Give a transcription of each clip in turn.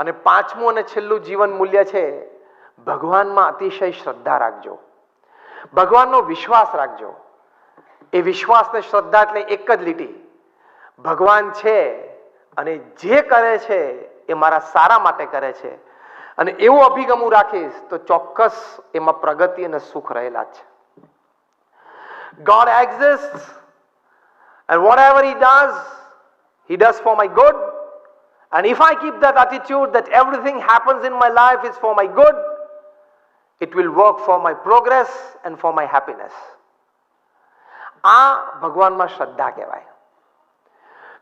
અને પાંચમું અને છેલ્લું જીવન મૂલ્ય છે, ભગવાનમાં અતિશય શ્રદ્ધા રાખજો. ભગવાનનો વિશ્વાસ રાખજો. એ વિશ્વાસ ને શ્રદ્ધા એટલે એક જ લીટી. ભગવાન છે અને જે કરે છે એ મારા સારા માટે કરે છે. અને એવો અભિગમ હું રાખીશ તો ચોક્કસ એમાં પ્રગતિ અને સુખ રહેલા છે. God exists and whatever he does he does for my good. And if I keep that attitude that everything happens in my life is for my good, it will work for my progress and for my happiness. આ ભગવાનમાં શ્રદ્ધા કહેવાય.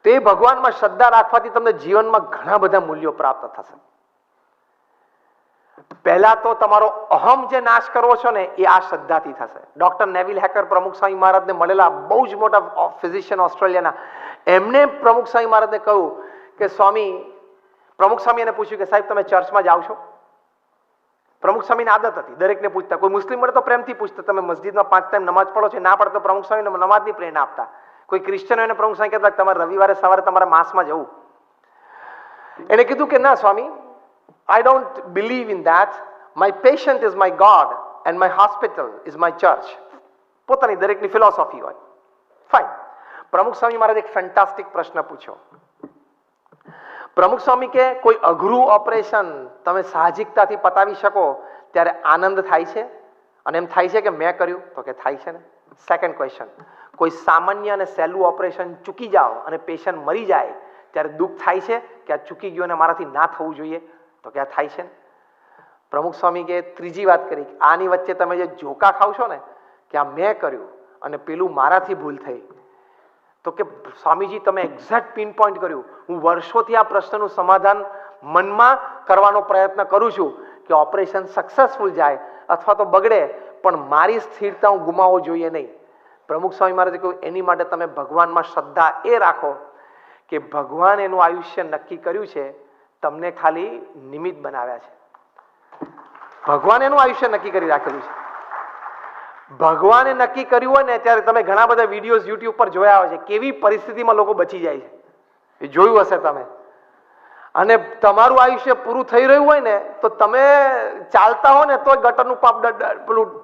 તો એ ભગવાનમાં શ્રદ્ધા રાખવાથી તમને જીવનમાં ઘણા બધા મૂલ્યો પ્રાપ્ત થશે. પહેલા તો તમારો અહમ જે નાશ કરવો છો ને, એ આ શ્રદ્ધાથી થશે. ડોક્ટર નેવિલ હેકર પ્રમુખ સ્વામી મહારાજને મળેલા બહુ જ મોટા ફિઝિશિયન ઓસ્ટ્રેલિયાના, એમને પ્રમુખ સ્વામી મહારાજને કહ્યું કે સ્વામી, પ્રમુખ સ્વામી એને પૂછ્યું કે, સાહેબ, તમે ચર્ચમાં જાઓ છો પ્રમુખ સ્વામીની આદત હતી, દરેકને પૂછતા. કોઈ મુસ્લિમ મળે તો પ્રેમથી પૂછતા, તમે મસ્જિદમાં પાંચ ટાઈમ નમાજ પડો છો? ના પડે. તો પ્રમુખ સ્વામીને નમાજની પ્રેરણા આપતા. કોઈ ક્રિશ્ચન હોય પ્રમુખ સ્વામી કહેતા, તમારે રવિવારે સવારે તમારે માસમાં જવું. એને કીધું કે, ના Swami I don't believe in that my patient is my god and my hospital is my church પોતાની દરેકની ફિલોસોફી હોય. ફાઇન પ્રમુખ સ્વામી મહારાજ એક ફેન્ટાસ્ટિક પ્રશ્ન પૂછ્યો. પ્રમુખ સ્વામી કે કોઈ અઘરું ઓપરેશન તમે સાહજિકતાથી પતાવી શકો, ત્યારે આનંદ થાય છે? અને એમ થાય છે કે મેં કર્યું? તો કે થાય છે ને? સેકન્ડ ક્વેશ્ચન કોઈ સામાન્ય અને સહેલું ઓપરેશન ચૂકી જાઓ અને પેશન્ટ મરી જાય, ત્યારે દુઃખ થાય છે કે આ ચૂકી ગયું અને મારાથી ના થવું જોઈએ? તો કે આ થાય છે ને? પ્રમુખ સ્વામી કે ત્રીજી વાત કરી, આની વચ્ચે તમે જે જોકા ખાવ છો ને, કે આ મેં કર્યું અને પેલું મારાથી ભૂલ થઈ તો કે સ્વામીજી, તમે એક્ઝેક્ટ પિન પોઈન્ટ કર્યું. હું વર્ષોથી આ પ્રશ્નનું સમાધાન મનમાં કરવાનો પ્રયત્ન કરું છું કે ઓપરેશન સક્સેસફુલ જાય અથવા તો બગડે, પણ મારી સ્થિરતા હું ગુમાવવો જોઈએ નહીં. પ્રમુખ સ્વામી મહારાજે કહ્યું, એની માટે તમે ભગવાનમાં શ્રદ્ધા એ રાખો કે ભગવાન એનું આયુષ્ય નક્કી કર્યું છે, તમને ખાલી નિમિત્ત બનાવ્યા છે. ભગવાન એનું આયુષ્ય નક્કી કરી રાખેલું છે. ભગવાને નક્કી કર્યું હોય ને, ત્યારે તમે ઘણા બધા વિડીયોઝ યુટ્યુબ પર જોયા હોય છે. કેવી પરિસ્થિતિમાં લોકો બચી જાય છે? એ જોયું હશે તમે. અને તમારું આયુષ્ય પૂરું થઈ રહ્યું હોય ને, તો તમે ચાલતા હો ને, તો ગટરનું પાપ પેલું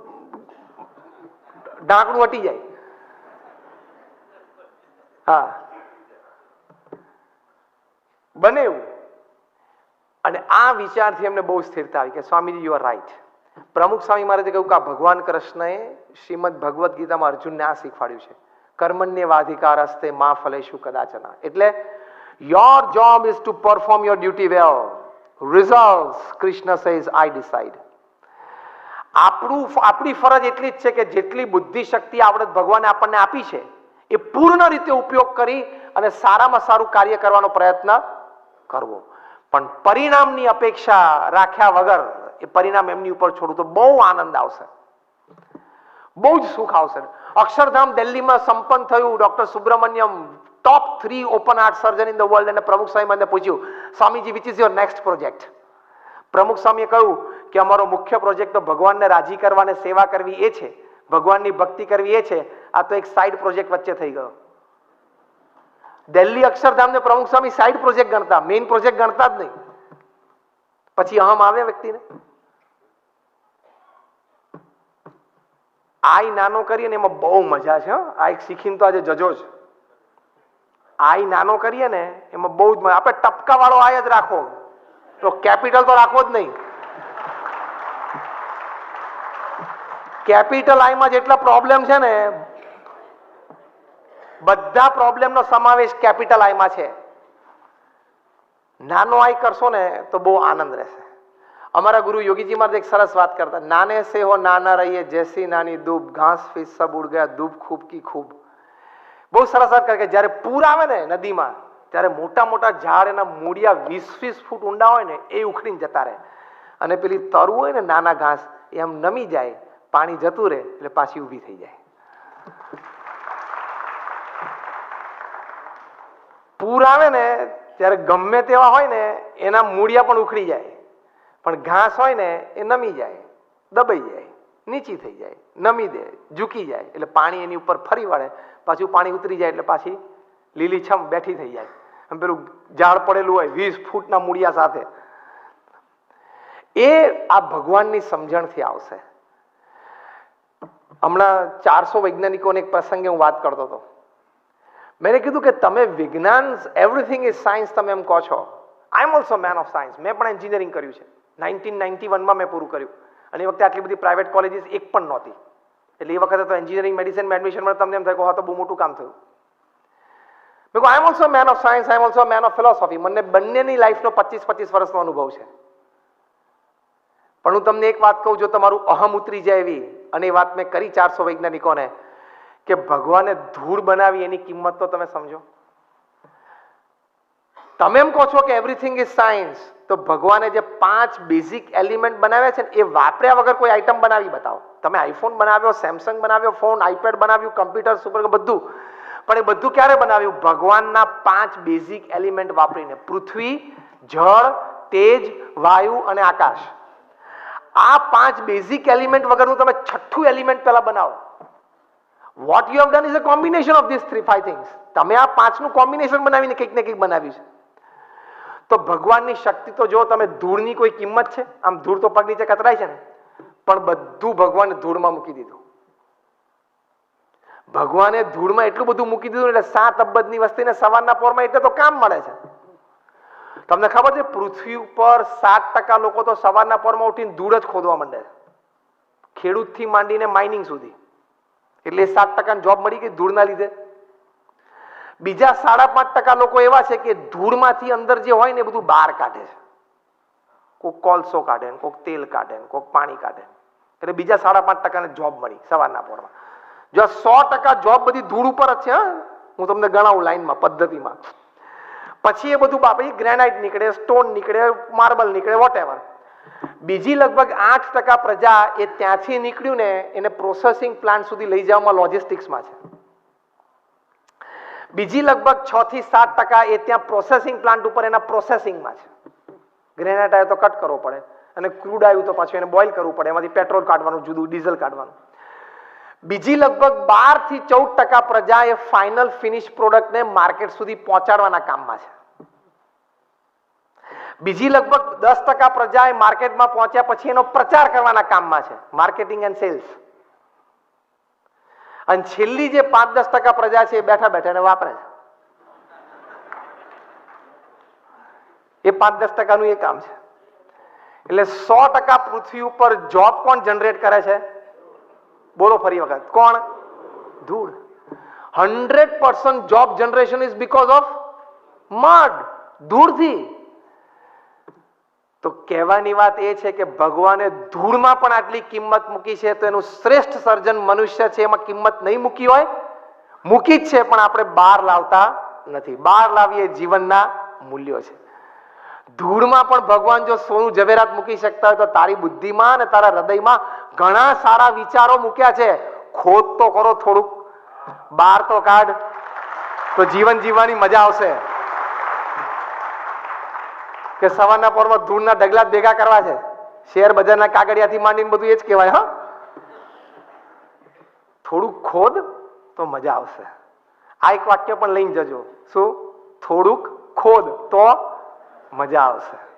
ઢાંકણું હટી જાય. હા. બને એવું. અને આ વિચારથી એમને બહુ સ્થિરતા આવી કે સ્વામીજી યુ આર રાઈટ પ્રમુખ સ્વામી મહારાજે કહ્યું કે આ ભગવાન કૃષ્ણએ શ્રીમદ ભગવદ્ ગીતામાં અર્જુનને આ શીખવાડ્યું છે. કર્મણ્ય વાધિકાર હસ્તે મા ફલેશુ કદાચના. એટલે your job is to perform your duty well result Krishna says I decide આપણું આપણી ફરજ એટલી જ છે કે જેટલી બુદ્ધિ શક્તિ આવડત ભગવાને આપણને આપી છે, એ પૂર્ણ રીતે ઉપયોગ કરી અને સારામાં સારું કાર્ય કરવાનો પ્રયત્ન કરવો. પણ પરિણામની અપેક્ષા રાખ્યા વગર એ પરિણામ એમની ઉપર છોડું તો બહુ આનંદ આવશે. બહુ જ સુખ આવશે. અક્ષરધામ દિલ્હીમાં સંપન્ન થયું doctor Subramaniam top three open heart surgeon in the world અને પ્રમુખ સ્વામી મને પૂછ્યું, Swamiji which is your next project Pramukh સ્વામીએ કહ્યું કે, અમારો મુખ્ય પ્રોજેક્ટ તો ભગવાનને રાજી કરવાને સેવા કરવી એ છે. ભગવાનની ભક્તિ કરવી એ છે. આ તો એક સાઈડ પ્રોજેક્ટ વચ્ચે થઈ ગયો. દિલ્હી અક્ષરધામને પ્રમુખ સ્વામી સાઈડ પ્રોજેક્ટ ગણતા. મેઇન પ્રોજેક્ટ ગણતા જ નહીં. પછી અહમ આવે વ્યક્તિને? આઈ નાનો કરીએ ને એમાં બહુ મજા છે. આ એક શીખીને તો આજે જજો જ. આઈ નાનો કરીએ ને, એમાં બહુ જ મજા. આપણે ટપકા વાળો આય જ રાખો. તો કેપિટલ તો રાખવો જ નહીં. કેપિટલ આઈમાં જેટલા પ્રોબ્લેમ છે ને, બધા પ્રોબ્લેમનો સમાવેશ કેપિટલ આઈમાં છે. નાનો આઈ કરશો ને તો બહુ આનંદ રહેશે. અમારા ગુરુ યોગીજી મારે એક સરસ વાત કરતા, નાને સે હો, નાના રહીએ, જેસી નાની દૂબ, ઘાસ ફીસ સબ ઉડ ગયા, દૂબ ખૂબ કી ખૂબ. બહુ સરસ વાત કરે કે જ્યારે પૂર આવે ને નદીમાં, ત્યારે મોટા મોટા ઝાડ એના મૂળિયા વીસ વીસ ફૂટ ઊંડા હોય ને, એ ઉખડીને જતા રહે. અને પેલી તરવું હોય ને નાના ઘાસ, એ આમ નમી જાય, પાણી જતું રહે, એટલે પાછી ઊભી થઈ જાય. પૂર આવે ને ત્યારે ગમે તેવા હોય ને, એના મૂળિયા પણ ઉખડી જાય. પણ ઘાસ હોય ને, એ નમી જાય, દબાઈ જાય, નીચી થઈ જાય, નમી દે, ઝૂકી જાય. એટલે પાણી એની ઉપર ફરી વળે, પાછું પાણી ઉતરી જાય, એટલે પાછી લીલીછમ બેઠી થઈ જાય. એમ પેલું ઝાડ પડેલું હોય, વીસ ફૂટના મૂળિયા સાથે. એ આ ભગવાનની સમજણથી આવશે. હમણાં ચારસો વૈજ્ઞાનિકોને એક પ્રસંગે હું વાત કરતો હતો. મેં કીધું કે તમે વિજ્ઞાન એવરીથિંગ ઇઝ સાયન્સ તમે એમ કહો છો. I am also man of science મેં પણ એન્જિનિયરિંગ કર્યું છે. નાઇન્ટીન નાઇન્ટી વનમાં મેં પૂરું કર્યું. અને એ વખતે આટલી બધી પ્રાઇવેટ કોલેજીસ એક પણ નહોતી. એટલે એ વખતે તો એન્જિનિયરિંગ મેડિસિનમાં એડમિશન મળે તમને એમ થાય હા તો બહુ મોટું કામ થયું. મેં કહું I am also man of science I am also man of philosophy મને બંનેની લાઈફનો પચીસ પચીસ વર્ષનો અનુભવ છે. પણ હું તમને એક વાત કહું, જો તમારું અહમ ઉતરી જાય એવી, અને એ વાત મેં કરી ચારસો વૈજ્ઞાનિકોને કે ભગવાને ધૂળ બનાવી એની કિંમત તો તમે સમજો. તમે એમ કહો છો કે એવરીથિંગ ઇઝ સાયન્સ તો ભગવાને જે પાંચ બેઝિક એલિમેન્ટ બનાવ્યા છે ને, એ વાપર્યા વગર કોઈ આઈટમ બનાવી બતાવો. તમે આઈફોન બનાવ્યો સેમસંગ બનાવ્યો ફોન આઈપેડ બનાવ્યું કમ્પ્યુટર સુપર બધું. પણ એ બધું ક્યારે બનાવ્યું? ભગવાનના પાંચ બેઝિક એલિમેન્ટ વાપરીને. પૃથ્વી, જળ, તેજ, વાયુ અને આકાશ. આ પાંચ બેઝિક એલિમેન્ટ વગરનું તમે છઠ્ઠું એલિમેન્ટ પહેલા બનાવો. What you have done is a combination of this three five things તમે આ પાંચનું કોમ્બિનેશન બનાવીને કંઈક ને કંઈક બનાવ્યું છે. તો ભગવાનની શક્તિ તો જો તમે ધૂળની કોઈ કિંમત છે? આમ ધૂળ તો પગ નીચે કતરાય છે ને? પણ બધું ભગવાને ધૂળમાં મૂકી દીધું. ભગવાને ધૂળમાં એટલું બધું મૂકી દીધું એટલે સાત અબજની વસ્તીને સવારના પોરમાં એટલે તો કામ મળે છે. તમને ખબર છે, પૃથ્વી ઉપર સાત ટકા લોકો તો સવારના પોરમાં ઉઠીને ધૂળ જ ખોદવા માંડે ખેડૂતથી માંડીને માઇનિંગ સુધી. એટલે સાત ટકાની જોબ મળી ગઈ ધૂળના લીધે. બીજા સાડા પાંચ ટકા લોકો એવા છે કે ધૂળમાંથી અંદર જે હોય ને એ બધું બહાર કાઢે છે. કોઈક કોલસો કાઢે ને કોઈક તેલ કાઢે ને કોઈક પાણી કાઢે એટલે બીજા સાડા પાંચ ટકાને જોબ મળી સવારના પોરમાં. જો સો ટકા જોબ બધી ધૂળ ઉપર જ છે, હા. તમને ગણાવું લાઈનમાં, પદ્ધતિમાં. પછી એ બધું બાપડી ગ્રેનાઇટ નીકળે સ્ટોન નીકળે માર્બલ નીકળે વોટ બીજી લગભગ આઠ ટકા પ્રજા એ ત્યાંથી નીકળ્યું ને એને પ્રોસેસિંગ પ્લાન્ટ સુધી લઈ જવામાં લોજિસ્ટિક્સમાં છે. બીજી લગભગ છ થી સાત ટકા એ ત્યાં પ્રોસેસિંગ પ્લાન્ટ ઉપર એના પ્રોસેસિંગમાં છે. ગ્રેનાઇટ આવ્યો તો કટ કરવો પડે અને ક્રૂડ આવ્યું તો પાછું એને બોઇલ કરવું પડે. એમાંથી પેટ્રોલ કાઢવાનું, જુદું ડીઝલ કાઢવાનું. બીજી લગભગ બારથી ચૌદ ટકા પ્રજા એ ફાઇનલ ફિનિશ પ્રોડક્ટને માર્કેટ સુધી પહોંચાડવાના કામમાં છે. બીજી લગભગ દસ ટકા પ્રજા એ માર્કેટમાં પહોંચ્યા પછી એનો પ્રચાર કરવાના કામમાં છે. Marketing and sales. અને છેલ્લી જે પાંચ દસ ટકા પ્રજા છે એ બેઠા બેઠા વાપરે છે. એ પાંચ દસ ટકાનું એ કામ છે. એટલે સો ટકા પૃથ્વી ઉપર જોબ કોણ જનરેટ કરે છે? બોલો ફરી વખત. કોણ? ધૂળ. Hundred percent job generation is because of mud ધૂળથી તો કહેવાની વાત એ છે કે ભગવાને ધૂળમાં પણ આટલી કિંમત મૂકી છે તો એનું શ્રેષ્ઠ સર્જન મનુષ્ય છે, એમાં કિંમત નહીં મૂકી હોય? મૂકી જ છે, પણ આપણે બહાર લાવતા નથી. બહાર લાવીએ જીવનના મૂલ્યો છે. ધૂળમાં પણ ભગવાન જો સોનું ઝવેરાત મૂકી શકતા હોય તો તારી બુદ્ધિમાં અને તારા હૃદયમાં ઘણા સારા વિચારો મૂક્યા છે. ખોદ તો કરો થોડુંક. બહાર તો કાઢ. તો જીવન જીવવાની મજા આવશે. કે સવારના પોરમાં ધૂળના ઢગલા ભેગા કરવા છે. શેર બજારના કાગળિયાથી માંડીને બધું એ જ કહેવાય, હા. થોડુંક ખોદ તો મજા આવશે. આ એક વાક્ય પણ લઈને જજો. શું? થોડુંક ખોદ તો મજા આવશે.